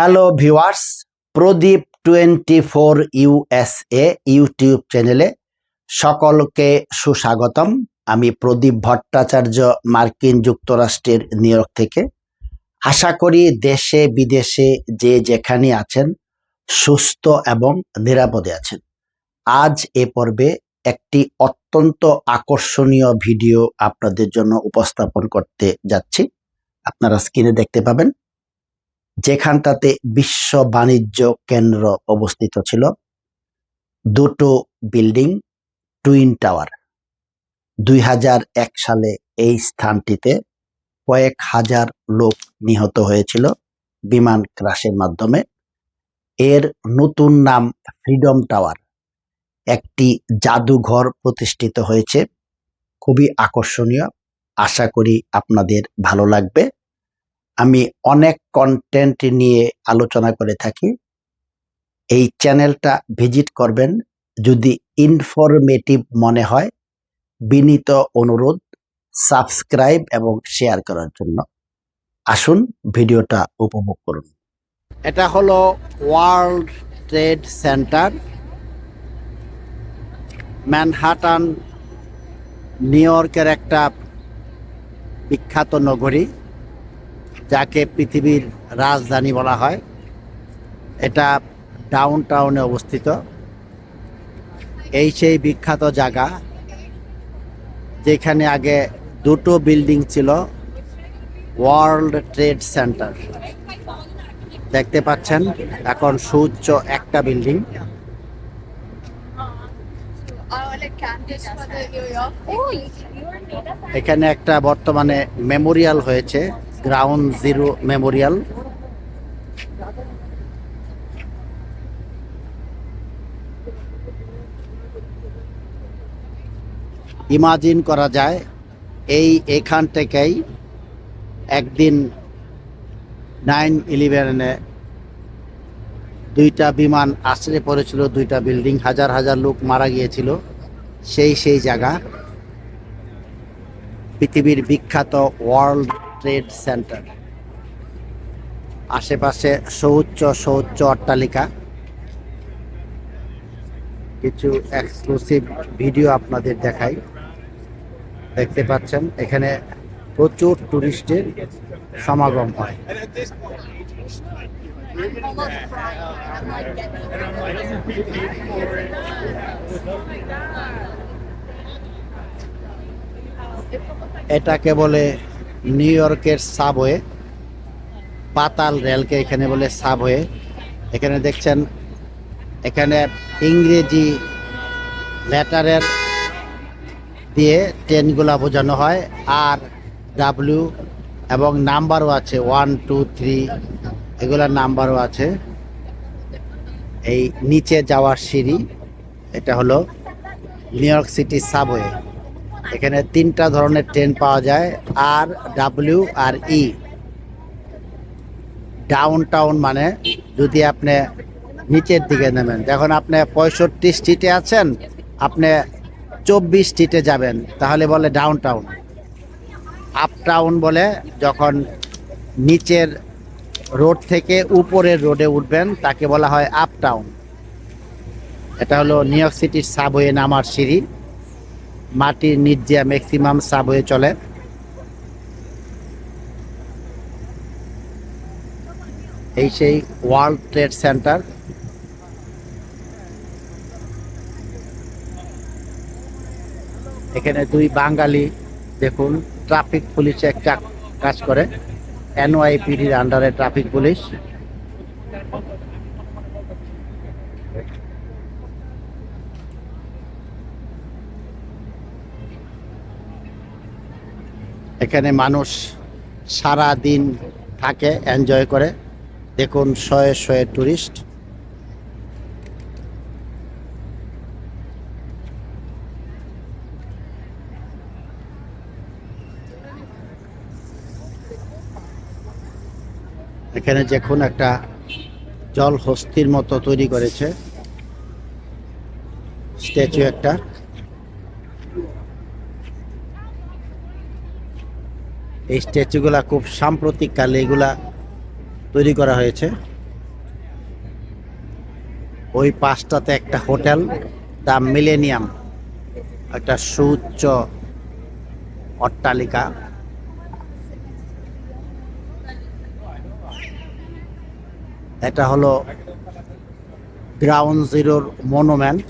Hello viewers Pradip twenty four USA YouTube চ্যানেলে সকলকে সুস্বাগতম। আমি প্রদীপ ভট্টাচার্য, মার্কিন যুক্তরাষ্ট্রের ইয়র্ক থেকে। আশা করি দেশে, বিদেশে যে যেখানে আছেন, সুস্থ এবং নিরাপদে আছেন। আজ এ পর্বে একটি অত্যন্ত আকর্ষণীয় ভিডিও আপনাদের জন্য উপস্থাপন করতে যাচ্ছি। আপনারা স্ক্রিনে দেখতে পাবেন। যেখানটাতে বিশ্ব বাণিজ্য কেন্দ্র অবস্থিত ছিল, দুটো বিল্ডিং, টুইন টাওয়ার। দুই হাজার এক সালে এই স্থানটিতে কয়েক হাজার লোক নিহত হয়েছিল বিমান ক্রাশের মাধ্যমে। এর নতুন নাম ফ্রিডম টাওয়ার। একটি জাদুঘর প্রতিষ্ঠিত হয়েছে। খুবই আকর্ষণীয়। আশা করি আপনাদের ভালো লাগবে। আমি অনেক কন্টেন্ট নিয়ে আলোচনা করে থাকি। এই চ্যানেলটা ভিজিট করবেন যদি ইনফরমেটিভ মনে হয়। বিনীত অনুরোধ সাবস্ক্রাইব এবং শেয়ার করার জন্য। আসুন ভিডিওটা উপভোগ করুন। এটা হলো world trade centre Manhattan New ইয়র্কের একটা বিখ্যাত নগরী। যাকে পৃথিবীর রাজধানী বলা হয়, এটা ডাউন টাউনে অবস্থিত। এই সেই বিখ্যাত জায়গা, যেখানে আগে দুটো বিল্ডিং ছিল ওয়ার্ল্ড ট্রেড সেন্টার দেখতে পাচ্ছেন, এখন সুউচ্চ একটা বিল্ডিং. এখানে একটা বর্তমানে মেমোরিয়াল হয়েছে। গ্রাউন্ড জিরো মেমোরিয়াল ইমাজিন করা যায়, এই এখান থেকেই একদিন নাইন ইলেভেনে দুইটা বিমান আশ্রয় পড়েছিল, দুইটা বিল্ডিং হাজার হাজার লোক মারা গিয়েছিল, সেই সেই জায়গা। পৃথিবীর বিখ্যাত ওয়ার্ল্ড ট্রেড সেন্টার। আশেপাশে সৌচ্চ সৌচ্চ অট্টালিকা। কিছু এক্সক্লুসিভ ভিডিও আপনাদের দেখাই। দেখতে পাচ্ছেন, এখানে প্রচুর টুরিস্টের সমাগম হয়। এটাকে বলে নিউ ইয়র্কের সাবওয়ে, পাতাল রেলকে এখানে বলে সাবওয়ে। এখানে দেখছেন, এখানে ইংরেজি লেটারের দিয়ে ট্রেনগুলা বোঝানো হয়, আর ডাব্লিউ এবং নাম্বারও আছে ওয়ান টু থ্রি এগুলার নাম্বারও আছে। এই নিচে যাওয়ার সিঁড়ি, এটা হলো নিউ ইয়র্ক সিটি সাবওয়ে। এখানে তিনটা ধরনের ট্রেন পাওয়া যায় আর ডাব্লিউ আর ই ডাউন টাউন মানে যদি আপনি নিচের দিকে নেবেন যখন আপনি পঁয়ষট্টি স্ট্রিটে আছেন, আপনি চব্বিশ স্ট্রিটে যাবেন, তাহলে বলে ডাউন টাউন আপ টাউন বলে যখন নিচের রোড থেকে উপরের রোডে উঠবেন, তাকে বলা হয় আপ টাউন এটা হলো নিউ ইয়র্ক সিটির সাবওয়ে নামার সিঁড়ি। মাটির নিচ দিয়ে ম্যাক্সিমাম সাব হয়ে চলে। এই সেই ওয়ার্ল্ড ট্রেড সেন্টার এখানে দুই বাঙালি, দেখুন ট্রাফিক পুলিশে একটা কাজ করে। এনওয়াইপিডির আন্ডারে ট্রাফিক পুলিশ এখানে মানুষ সারা দিন থাকে এনজয় করে। দেখুন, শয়ে শয়ে টুরিস্ট এখানে দেখুন একটা জল হস্তির মতো তৈরি করেছে। স্ট্যাচু একটা। এই স্ট্যাচুগুলা খুব সাম্প্রতিক কালে এগুলা তৈরি করা হয়েছে। ওই পাশটাতে একটা হোটেল, দ্য মিলেনিয়াম, একটা সুউচ্চ অট্টালিকা। এটা হলো গ্রাউন্ড জিরোর মনুমেন্ট।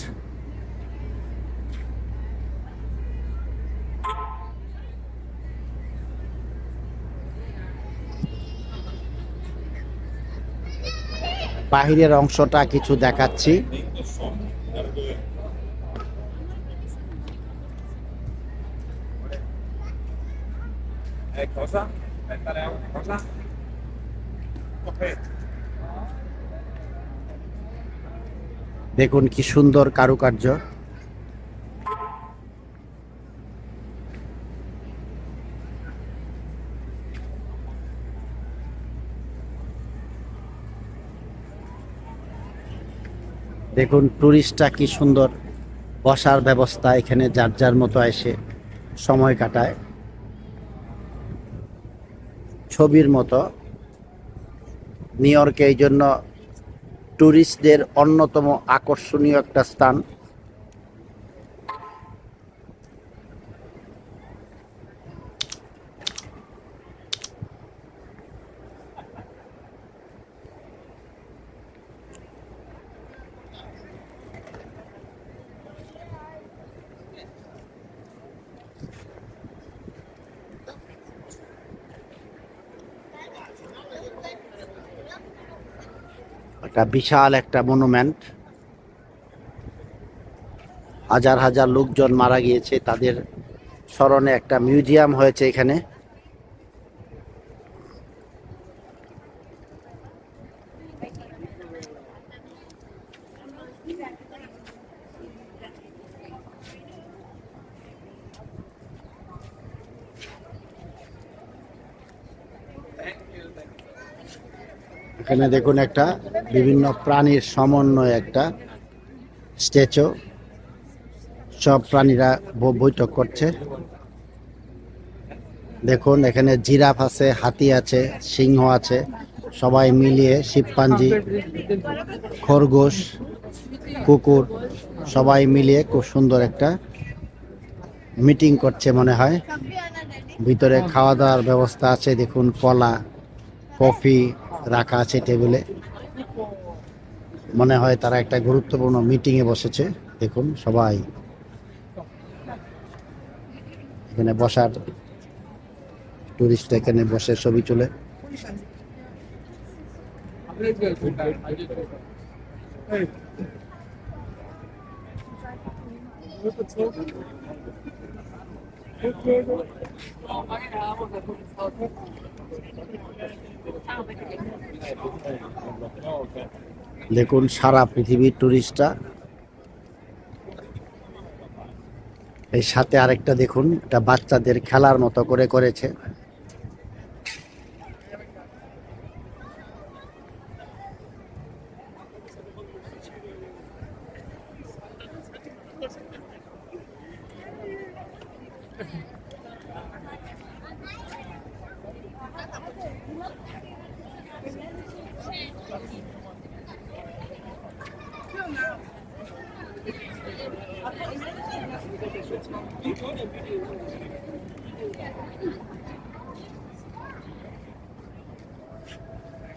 বাহিরের অংশটা কিছু দেখাচ্ছি. দেখুন কি সুন্দর কারুকার্য দেখুন টুরিস্টটা কি সুন্দর। বসার ব্যবস্থা এখানে যার যার মতো এসে সময় কাটায়। ছবির মতো। নিউ ইয়র্কে এই জন্য ট্যুরিস্টদের অন্যতম আকর্ষণীয় একটা স্থান। একটা বিশাল একটা মনুমেন্ট হাজার হাজার লোকজন মারা গিয়েছে, তাদের স্মরণে একটা মিউজিয়াম হয়েছে এখানে। এখানে দেখুন একটা বিভিন্ন প্রাণীর সমন্বয় একটা স্ট্যাচু। সব প্রাণীরা বৈঠক করছে। দেখুন, এখানে জিরাফ আছে, হাতি আছে, সিংহ আছে, সবাই মিলিয়ে শিবপাঞ্জি, খরগোশ, কুকুর, সবাই মিলিয়ে খুব সুন্দর একটা মিটিং করছে মনে হয়। ভিতরে খাওয়া দাওয়ার ব্যবস্থা আছে, দেখুন, কলা, কফি রাখা আছে টেবিলে। মনে হয় তারা একটা গুরুত্বপূর্ণ মিটিংয়ে বসেছে। দেখুন সবাই। এখানে বসার টুরিস্ট এখানে বসে ছবি তুলে। দেখুন সারা পৃথিবীর টুরিস্টরা এই সাথে আরেকটা দেখুন এটা বাচ্চাদের খেলার মতো করে করেছে।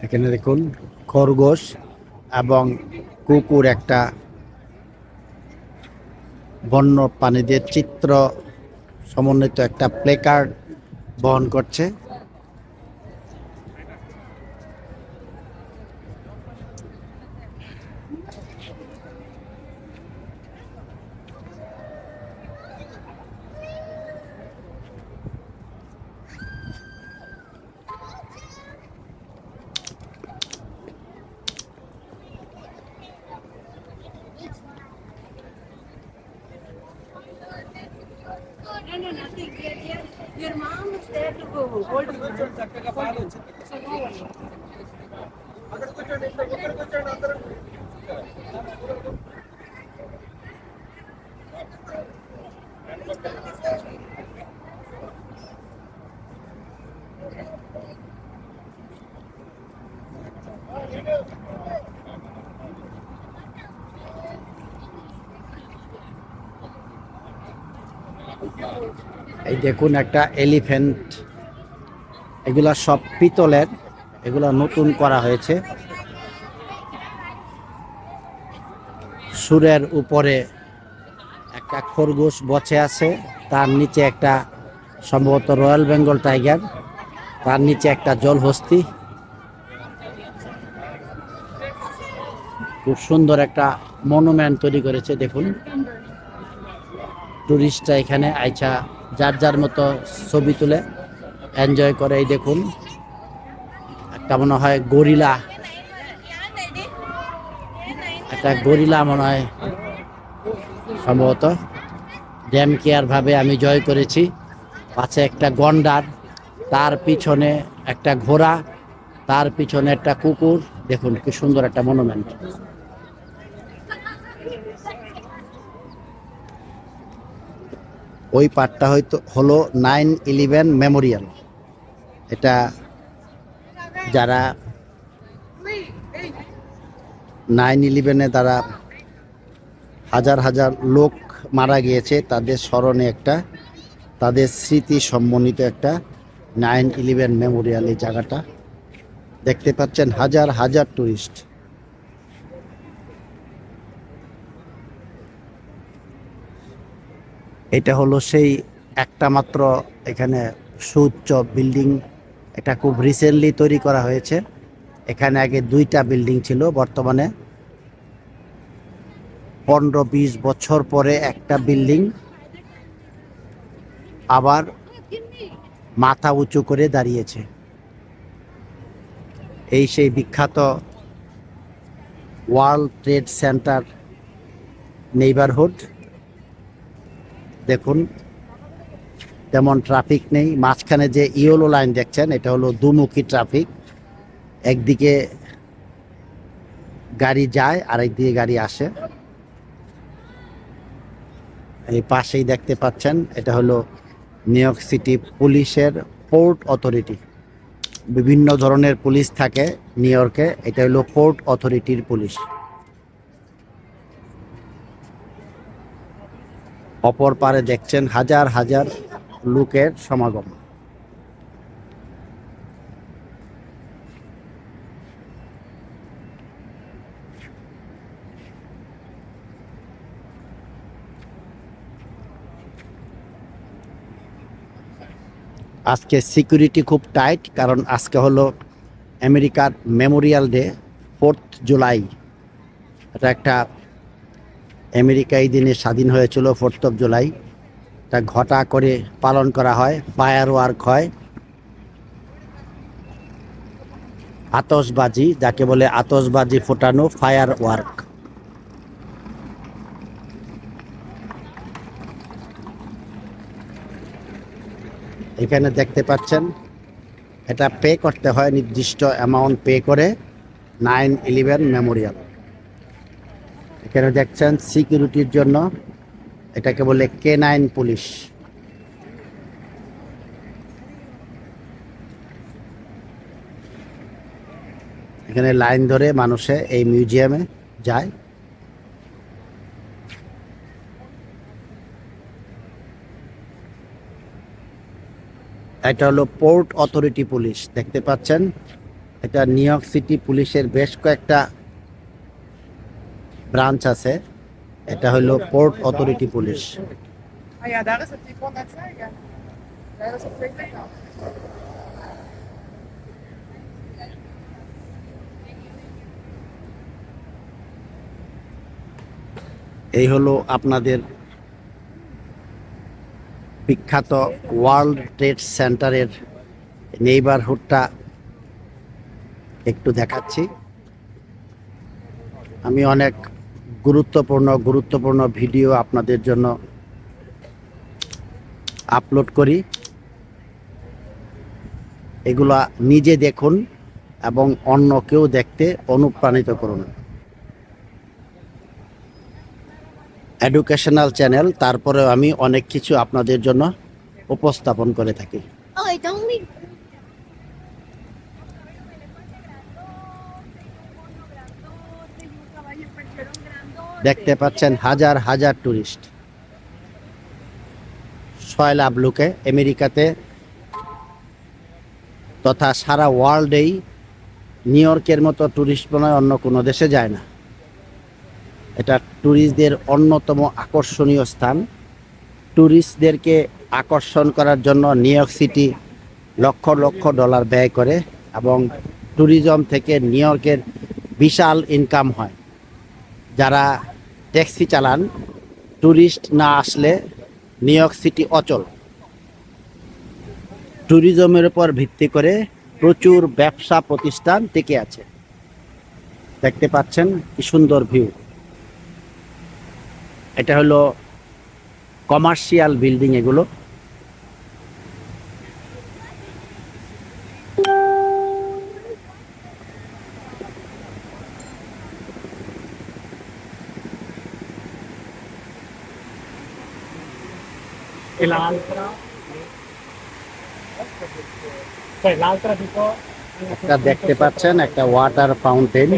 এখানে দেখুন খরগোশ এবং কুকুর একটা বন্য প্রাণীদের চিত্র সমন্বিত একটা প্লেকার্ড বহন করছে। No, no, nothing. Your, your, mom is there to go hold you. এই দেখুন একটা এলিফ্যান্ট এগুলা সব পিতলের এগুলা নতুন করা হয়েছে। সুরের উপরে খরগোশ বসে আছে। তার নিচে একটা সম্ভবত রয়্যাল বেঙ্গল টাইগার। তার নিচে একটা জলহস্তি। খুব সুন্দর একটা মনুমেন্ট তৈরি করেছে, দেখুন। টুরিস্টরা এখানে আইসা যার যার মতো ছবি তুলে এনজয় করে, এই দেখুন। একটা মনে হয় গরিলা। একটা গরিলা মনে হয়, সম্ভবত। ড্যাম কেয়ার ভাবে আমি জয় করেছি। পাশে একটা গন্ডার, তার পিছনে একটা ঘোড়া, তার পিছনে একটা কুকুর। দেখুন কি সুন্দর একটা মনুমেন্ট ওই পার্টটা হয়তো হলো নাইন ইলেভেন মেমোরিয়াল। এটা যারা নাইন ইলেভেনে তারা হাজার হাজার লোক মারা গিয়েছে, তাদের স্মরণে একটা, তাদের স্মৃতি সম্মানিত একটা নাইন ইলেভেন মেমোরিয়াল এই জায়গাটা। দেখতে পাচ্ছেন হাজার হাজার টুরিস্ট। এটা হলো সেই একটা মাত্র এখানে সুউচ্চ বিল্ডিং। এটা খুব রিসেন্টলি তৈরি করা হয়েছে। এখানে আগে দুইটা বিল্ডিং ছিল বর্তমানে। পনেরো বিশ বছর পরে একটা বিল্ডিং আবার মাথা উঁচু করে দাঁড়িয়েছে। এই সেই বিখ্যাত ওয়ার্ল্ড ট্রেড সেন্টার নেইবারহুড। দেখুন, তেমন ট্রাফিক নেই। মাঝখানে যে ইয়েলো লাইন দেখছেন, এটা হলো দুমুখী ট্রাফিক। একদিকে গাড়ি যায় আর একদিকে গাড়ি আসে। এই পাশেই দেখতে পাচ্ছেন, এটা হলো নিউ ইয়র্ক সিটি পুলিশের পোর্ট অথরিটি। বিভিন্ন ধরনের পুলিশ থাকে নিউ ইয়র্কে, এটা হলো পোর্ট অথরিটির পুলিশ। অপর পারে দেখছেন হাজার হাজার লোকের সমাগম। আজকে সিকিউরিটি খুব টাইট কারণ আজকে হলো আমেরিকার মেমোরিয়াল ডে ফোর্থ জুলাই এটা একটা আমেরিকা এই দিনে স্বাধীন হয়েছিল ফোর্থ অফ জুলাই এটা ঘটা করে পালন করা হয় ফায়ার ওয়ার্ক হয়। আতসবাজি যাকে বলে আতসবাজি ফোটানো ফায়ার ওয়ার্ক এখানে দেখতে পাচ্ছেন, এটা পে করতে হয় নির্দিষ্ট অ্যামাউন্ট পে করে নাইন ইলেভেন মেমোরিয়াল এখানে দেখছেন সিকিউরিটির জন্য, এটাকে বলে কে নাইন পুলিশ এখানে লাইন ধরে মানুষে এই মিউজিয়ামে যায়। এটা হলো পোর্ট অথরিটি পুলিশ দেখতে পাচ্ছেন? এটা নিউ ইয়র্ক সিটি পুলিশের বেশ কয়েকটা ব্রাঞ্চ আছে। এটা হলো পোর্ট অথরিটি পুলিশ এই হলো daar বিখ্যাত ওয়ার্ল্ড ট্রেড সেন্টারের নেইবারহুডটা একটু দেখাচ্ছি। আমি অনেক গুরুত্বপূর্ণ গুরুত্বপূর্ণ ভিডিও আপনাদের জন্য আপলোড করি। এগুলা নিজে দেখুন এবং অন্যকেও দেখতে অনুপ্রাণিত করুন। এডুকেশনাল চ্যানেল তারপরেও আমি অনেক কিছু আপনাদের জন্য উপস্থাপন করে থাকি be. দেখতে পাচ্ছেন হাজার হাজার টুরিস্ট সয়লাভ লুকে আমেরিকাতে তথা সারা ওয়ার্ল্ডেই নিউ ইয়র্কের মতো ট্যুরিস্ট মনে অন্য কোনো দেশে যায় না এটা ট্যুরিস্টদের অন্যতম আকর্ষণীয় স্থান। ট্যুরিস্টদেরকে আকর্ষণ করার জন্য new York city lakh lakh dollar ব্যয় করে এবং ট্যুরিজম থেকে নিউ ইয়র্কের বিশাল ইনকাম হয়। যারা ট্যাক্সি চালান ট্যুরিস্ট না আসলে নিউ ইয়র্ক সিটি অচল। ট্যুরিজমের উপর ভিত্তি করে প্রচুর ব্যবসা প্রতিষ্ঠান টিকে আছে। দেখতে পাচ্ছেন কি সুন্দর ভিউ। এটা হলো কমার্শিয়াল বিল্ডিং এগুলো। একটা দেখতে পাচ্ছেন একটা ওয়াটার ফাউন্টেন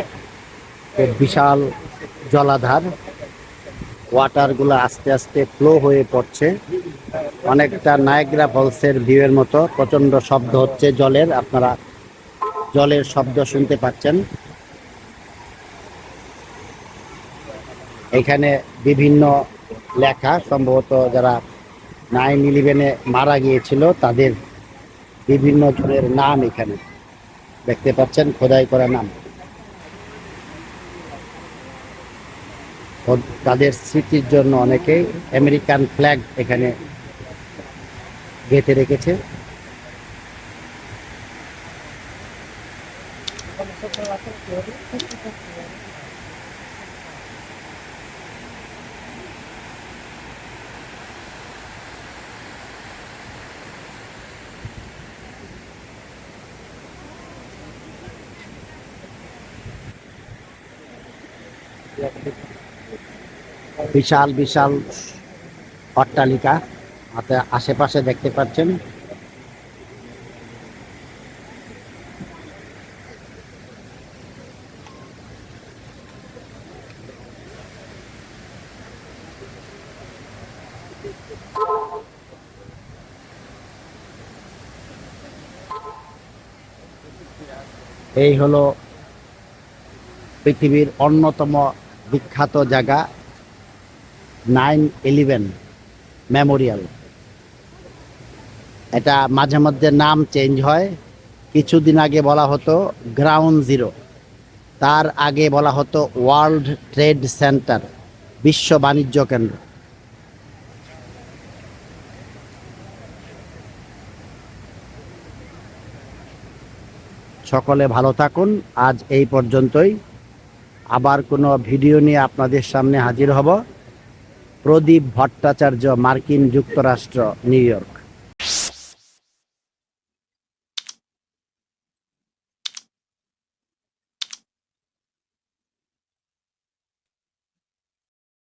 বিশাল জলাধার। ওয়াটারগুলো আস্তে আস্তে ফ্লো হয়ে পড়ছে। অনেকটা নায়গ্রা ফলসের ভিউয়ের মতো প্রচণ্ড শব্দ হচ্ছে জলের, আপনারা জলের শব্দ শুনতে পাচ্ছেন। এখানে বিভিন্ন লেখা, সম্ভবত যারা নাইন ইলেভেনে মারা গিয়েছিল, তাদের বিভিন্ন জনের নাম এখানে। দেখতে পাচ্ছেন, খোদাই করা নাম। তাদের স্মৃতির জন্য অনেকেই আমেরিকান ফ্ল্যাগ এখানে গেঁথে রেখেছে। বিশাল বিশাল অট্টালিকা। আশেপাশে দেখতে পাচ্ছেন। এই হলো পৃথিবীর অন্যতম বিখ্যাত জায়গা। Nine eleven memorial. এটা মাঝে মধ্যে নাম চেঞ্জ হয়। কিছুদিন আগে বলা হতো গ্রাউন্ড জিরো। তার আগে বলা হতো ওয়ার্ল্ড ট্রেড সেন্টার, বিশ্ব বাণিজ্য কেন্দ্র। সকলে ভালো থাকুন। আজ এই পর্যন্তই। আবার কোনো ভিডিও নিয়ে আপনাদের সামনে হাজির হব। প্রদীপ ভট্টাচার্য মার্কিন যুক্তরাষ্ট্র নিউ ইয়র্ক।